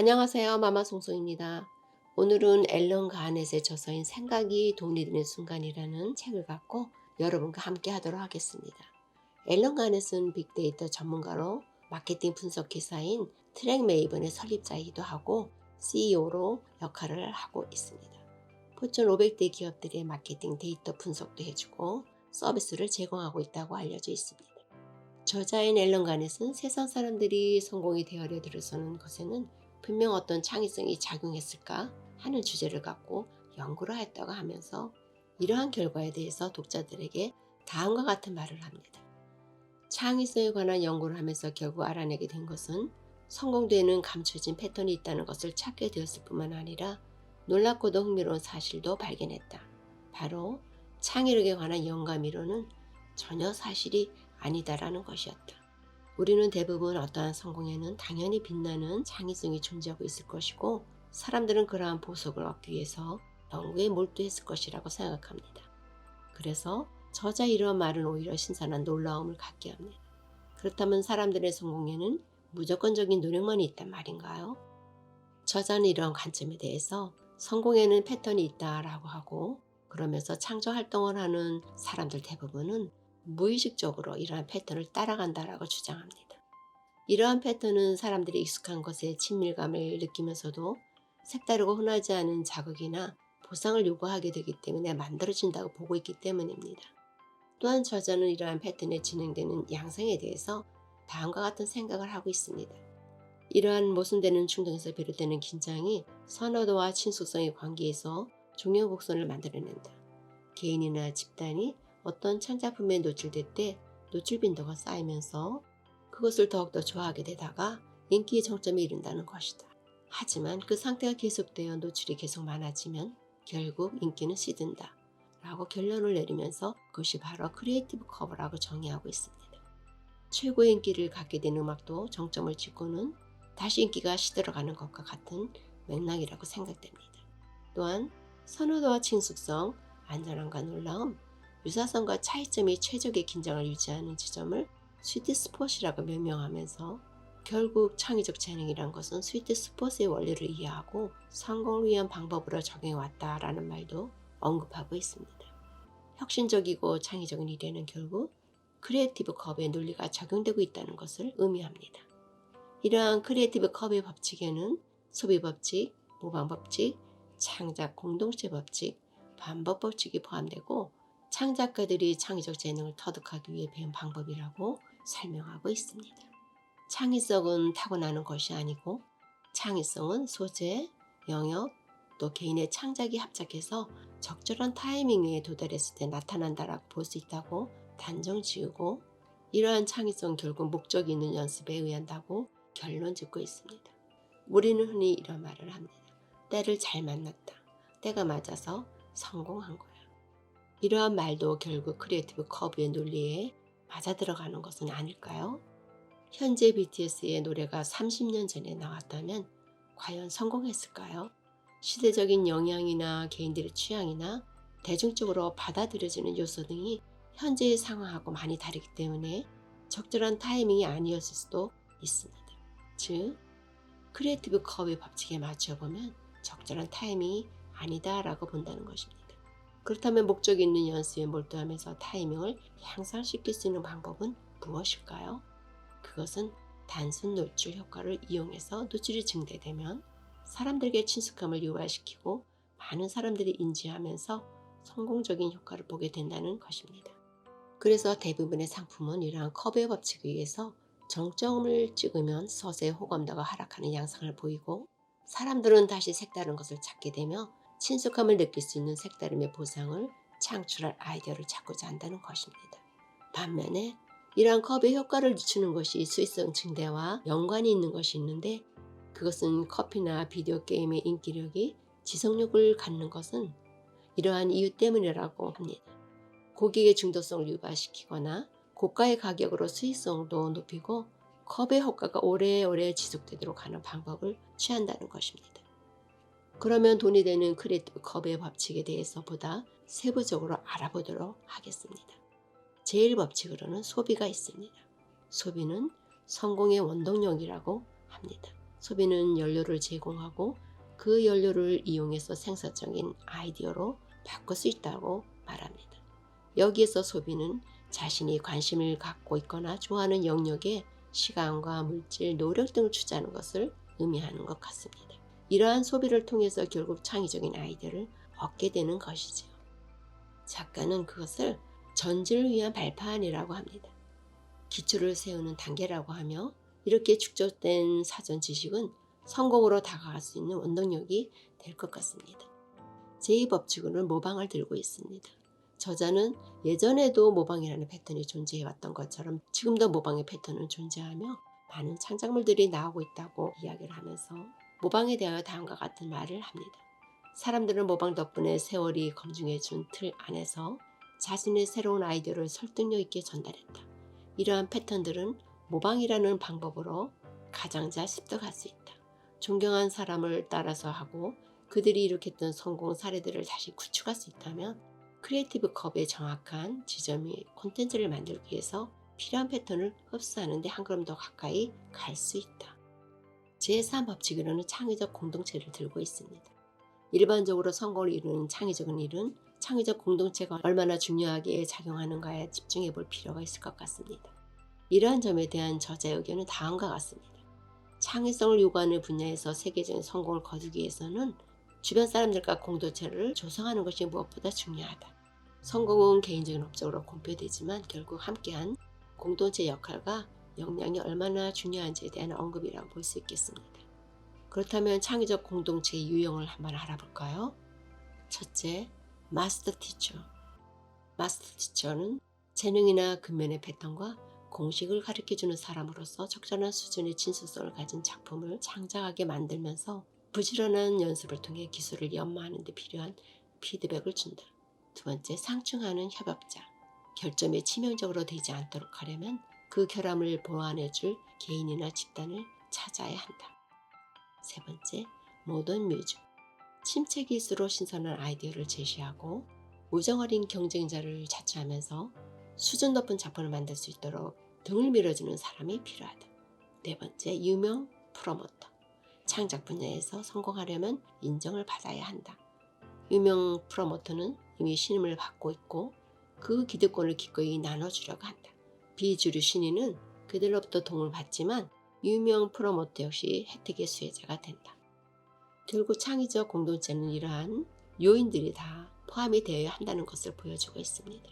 안녕하세요. 마마송송입니다. 오늘은 앨런 가넷의 저서인 생각이 돈이 되는 순간이라는 책을 갖고 여러분과 함께 하도록 하겠습니다. 앨런 가넷은 빅데이터 전문가로 마케팅 분석 기사인 트랙 메이븐의 설립자이기도 하고 CEO로 역할을 하고 있습니다. 포천 500대 기업들의 마케팅 데이터 분석도 해주고 서비스를 제공하고 있다고 알려져 있습니다. 저자인 앨런 가넷은 세상 사람들이 성공이 되어려 들어서는 것에는 분명 어떤 창의성이 작용했을까 하는 주제를 갖고 연구를 했다고 하면서 이러한 결과에 대해서 독자들에게 다음과 같은 말을 합니다. 창의성에 관한 연구를 하면서 결국 알아내게 된 것은 성공되는 감춰진 패턴이 있다는 것을 찾게 되었을 뿐만 아니라 놀랍고도 흥미로운 사실도 발견했다. 바로 창의력에 관한 영감이론은 전혀 사실이 아니다라는 것이었다. 우리는 대부분 어떠한 성공에는 당연히 빛나는 창의성이 존재하고 있을 것이고 사람들은 그러한 보석을 얻기 위해서 연구에 몰두했을 것이라고 생각합니다. 그래서 저자 이런 말은 오히려 신선한 놀라움을 갖게 합니다. 그렇다면 사람들의 성공에는 무조건적인 노력만이 있단 말인가요? 저자는 이런 관점에 대해서 성공에는 패턴이 있다라고 하고 그러면서 창조 활동을 하는 사람들 대부분은 무의식적으로 이러한 패턴을 따라간다라고 주장합니다. 이러한 패턴은 사람들이 익숙한 것에 친밀감을 느끼면서도 색다르고 흔하지 않은 자극이나 보상을 요구하게 되기 때문에 만들어진다고 보고 있기 때문입니다. 또한 저자는 이러한 패턴에 진행되는 양상에 대해서 다음과 같은 생각을 하고 있습니다. 이러한 모순되는 충동에서 비롯되는 긴장이 선호도와 친숙성의 관계에서 종료 곡선을 만들어낸다. 개인이나 집단이 어떤 창작품에 노출될 때 노출 빈도가 쌓이면서 그것을 더욱더 좋아하게 되다가 인기의 정점에 이른다는 것이다. 하지만 그 상태가 계속되어 노출이 계속 많아지면 결국 인기는 시든다. 라고 결론을 내리면서 그것이 바로 크리에이티브 커버라고 정의하고 있습니다. 최고의 인기를 갖게 된 음악도 정점을 찍고는 다시 인기가 시들어가는 것과 같은 맥락이라고 생각됩니다. 또한 선호도와 친숙성, 안전함과 놀라움, 유사성과 차이점이 최적의 긴장을 유지하는 지점을 스위트 스폿이라고 명명하면서 결국 창의적 재능이란 것은 스위트 스폿의 원리를 이해하고 성공을 위한 방법으로 적용해 왔다라는 말도 언급하고 있습니다. 혁신적이고 창의적인 일에는 결국 크리에이티브 컵의 논리가 적용되고 있다는 것을 의미합니다. 이러한 크리에이티브 컵의 법칙에는 소비 법칙, 모방 법칙, 창작 공동체 법칙, 반복 법칙이 포함되고 창작가들이 창의적 재능을 터득하기 위해 배운 방법이라고 설명하고 있습니다. 창의성은 타고나는 것이 아니고 창의성은 소재, 영역, 또 개인의 창작이 합작해서 적절한 타이밍에 도달했을 때 나타난다라고 볼 수 있다고 단정 지으고 이러한 창의성 결국 목적이 있는 연습에 의한다고 결론 짓고 있습니다. 우리는 흔히 이런 말을 합니다. 때를 잘 만났다. 때가 맞아서 성공한 거야. 이러한 말도 결국 크리에이티브 커브의 논리에 맞아 들어가는 것은 아닐까요? 현재 BTS의 노래가 30년 전에 나왔다면 과연 성공했을까요? 시대적인 영향이나 개인들의 취향이나 대중적으로 받아들여지는 요소 등이 현재의 상황하고 많이 다르기 때문에 적절한 타이밍이 아니었을 수도 있습니다. 즉, 크리에이티브 커브의 법칙에 맞춰보면 적절한 타이밍이 아니다라고 본다는 것입니다. 그렇다면 목적 있는 연습에 몰두하면서 타이밍을 향상시킬 수 있는 방법은 무엇일까요? 그것은 단순 노출 효과를 이용해서 노출이 증대되면 사람들에게 친숙함을 유발시키고 많은 사람들이 인지하면서 성공적인 효과를 보게 된다는 것입니다. 그래서 대부분의 상품은 이러한 컵의 법칙에 의해서 정점을 찍으면 서서히 호감도가 하락하는 양상을 보이고 사람들은 다시 색다른 것을 찾게 되며 친숙함을 느낄 수 있는 색다름의 보상을 창출할 아이디어를 찾고자 한다는 것입니다. 반면에 이러한 컵의 효과를 늦추는 것이 수익성 증대와 연관이 있는 것이 있는데 그것은 커피나 비디오 게임의 인기력이 지속력을 갖는 것은 이러한 이유 때문이라고 합니다. 고객의 중독성을 유발시키거나 고가의 가격으로 수익성도 높이고 컵의 효과가 오래오래 지속되도록 하는 방법을 취한다는 것입니다. 그러면 돈이 되는 크리에이티브 컵의 법칙에 대해서 보다 세부적으로 알아보도록 하겠습니다. 제일 법칙으로는 소비가 있습니다. 소비는 성공의 원동력이라고 합니다. 소비는 연료를 제공하고 그 연료를 이용해서 생산적인 아이디어로 바꿀 수 있다고 말합니다. 여기에서 소비는 자신이 관심을 갖고 있거나 좋아하는 영역에 시간과 물질, 노력 등을 투자하는 것을 의미하는 것 같습니다. 이러한 소비를 통해서 결국 창의적인 아이디어를 얻게 되는 것이지요. 작가는 그것을 전지를 위한 발판이라고 합니다. 기초를 세우는 단계라고 하며 이렇게 축적된 사전 지식은 성공으로 다가갈 수 있는 원동력이 될 것 같습니다. 제2법칙으로는 모방을 들고 있습니다. 저자는 예전에도 모방이라는 패턴이 존재해 왔던 것처럼 지금도 모방의 패턴은 존재하며 많은 창작물들이 나오고 있다고 이야기를 하면서 모방에 대하여 다음과 같은 말을 합니다. 사람들은 모방 덕분에 세월이 검증해 준 틀 안에서 자신의 새로운 아이디어를 설득력 있게 전달했다. 이러한 패턴들은 모방이라는 방법으로 가장 잘 습득할 수 있다. 존경한 사람을 따라서 하고 그들이 일으켰던 성공 사례들을 다시 구축할 수 있다면 크리에이티브 컵의 정확한 지점이 콘텐츠를 만들기 위해서 필요한 패턴을 흡수하는데 한 걸음 더 가까이 갈 수 있다. 제3법칙으로는 창의적 공동체를 들고 있습니다. 일반적으로 성공을 이루는 창의적인 일은 창의적 공동체가 얼마나 중요하게 작용하는가에 집중해 볼 필요가 있을 것 같습니다. 이러한 점에 대한 저자의 의견은 다음과 같습니다. 창의성을 요구하는 분야에서 세계적인 성공을 거두기 위해서는 주변 사람들과 공동체를 조성하는 것이 무엇보다 중요하다. 성공은 개인적인 업적으로 공표되지만 결국 함께한 공동체 역할과 역량이 얼마나 중요한지에 대한 언급이라고 볼 수 있겠습니다. 그렇다면 창의적 공동체의 유형을 한번 알아볼까요? 첫째, 마스터 티처. 마스터 티처는 재능이나 근면의 패턴과 공식을 가르쳐주는 사람으로서 적절한 수준의 진수성을 가진 작품을 창작하게 만들면서 부지런한 연습을 통해 기술을 연마하는 데 필요한 피드백을 준다. 두 번째, 상충하는 협업자. 결점에 치명적으로 되지 않도록 하려면 그 결함을 보완해 줄 개인이나 집단을 찾아야 한다. 세 번째, 모던 뮤즈. 침체기수로 신선한 아이디어를 제시하고 우정 어린 경쟁자를 자처하면서 수준 높은 작품을 만들 수 있도록 등을 밀어주는 사람이 필요하다. 네 번째, 유명 프로모터. 창작 분야에서 성공하려면 인정을 받아야 한다. 유명 프로모터는 이미 신임을 받고 있고 그 기득권을 기꺼이 나눠주려고 한다. 비주류 신인은 그들로부터 도움을 받지만 유명 프로모터 역시 혜택의 수혜자가 된다. 결국 창의적 공동체는 이러한 요인들이 다 포함이 되어야 한다는 것을 보여주고 있습니다.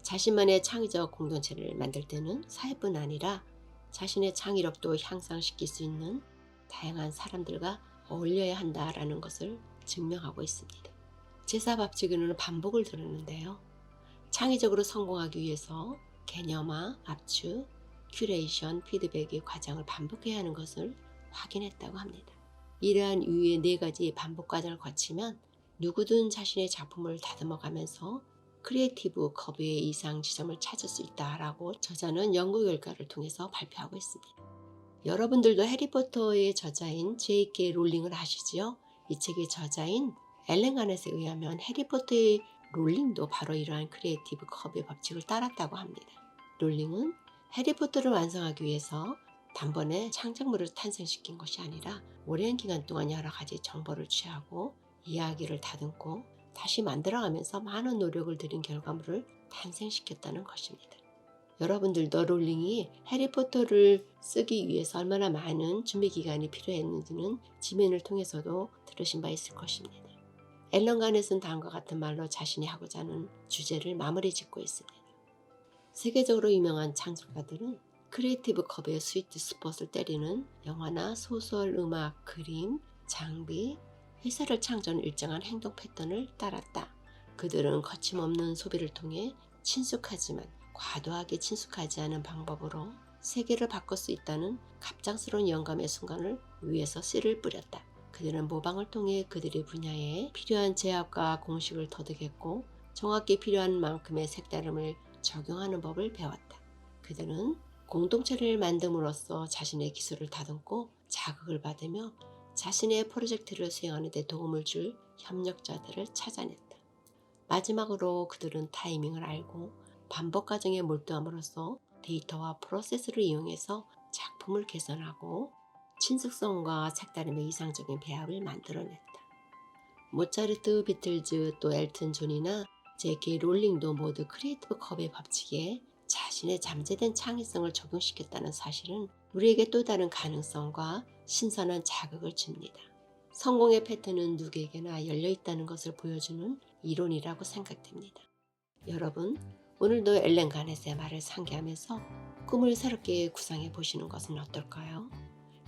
자신만의 창의적 공동체를 만들 때는 사회뿐 아니라 자신의 창의력도 향상시킬 수 있는 다양한 사람들과 어울려야 한다라는 것을 증명하고 있습니다. 제사밥칙에는 반복을 들었는데요. 창의적으로 성공하기 위해서 개념화, 압축, 큐레이션, 피드백의 과정을 반복해야 하는 것을 확인했다고 합니다. 이러한 이유의 네 가지 반복 과정을 거치면 누구든 자신의 작품을 다듬어가면서 크리에이티브 커브의 이상 지점을 찾을 수 있다라고 저자는 연구 결과를 통해서 발표하고 있습니다. 여러분들도 해리포터의 저자인 J.K. 롤링을 아시지요? 이 책의 저자인 앨런 가넷에 의하면 해리포터의 롤링도 바로 이러한 크리에이티브 커브의 법칙을 따랐다고 합니다. 롤링은 해리포터를 완성하기 위해서 단번에 창작물을 탄생시킨 것이 아니라 오랜 기간 동안 여러 가지 정보를 취하고 이야기를 다듬고 다시 만들어가면서 많은 노력을 들인 결과물을 탄생시켰다는 것입니다. 여러분들도 롤링이 해리포터를 쓰기 위해서 얼마나 많은 준비 기간이 필요했는지는 지면을 통해서도 들으신 바 있을 것입니다. 앨런 가넷은 다음과 같은 말로 자신이 하고자 하는 주제를 마무리 짓고 있습니다. 세계적으로 유명한 창작가들은 크리에이티브 컵의 스위트 스폿을 때리는 영화나 소설, 음악, 그림, 장비, 회사를 창조하는 일정한 행동 패턴을 따랐다. 그들은 거침없는 소비를 통해 친숙하지만 과도하게 친숙하지 않은 방법으로 세계를 바꿀 수 있다는 갑작스러운 영감의 순간을 위에서 씨를 뿌렸다. 그들은 모방을 통해 그들의 분야에 필요한 제압과 공식을 터득했고 정확히 필요한 만큼의 색다름을 적용하는 법을 배웠다. 그들은 공동체를 만듦으로써 자신의 기술을 다듬고 자극을 받으며 자신의 프로젝트를 수행하는 데 도움을 줄 협력자들을 찾아냈다. 마지막으로 그들은 타이밍을 알고 반복 과정에 몰두함으로써 데이터와 프로세스를 이용해서 작품을 개선하고 친숙성과 색다름의 이상적인 배합을 만들어냈다. 모차르트, 비틀즈, 또 엘튼 존이나 제키 롤링도 모두 크리에이티브 컵의 법칙에 자신의 잠재된 창의성을 적용시켰다는 사실은 우리에게 또 다른 가능성과 신선한 자극을 줍니다. 성공의 패턴은 누구에게나 열려 있다는 것을 보여주는 이론이라고 생각됩니다. 여러분, 오늘도 엘렌 가넷의 말을 상기하면서 꿈을 새롭게 구상해 보시는 것은 어떨까요?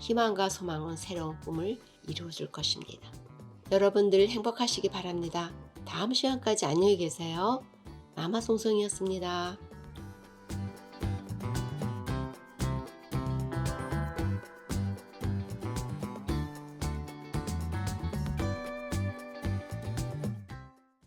희망과 소망은 새로운 꿈을 이루어줄 것입니다. 여러분들 행복하시기 바랍니다. 다음 시간까지 안녕히 계세요. 마마송송이었습니다.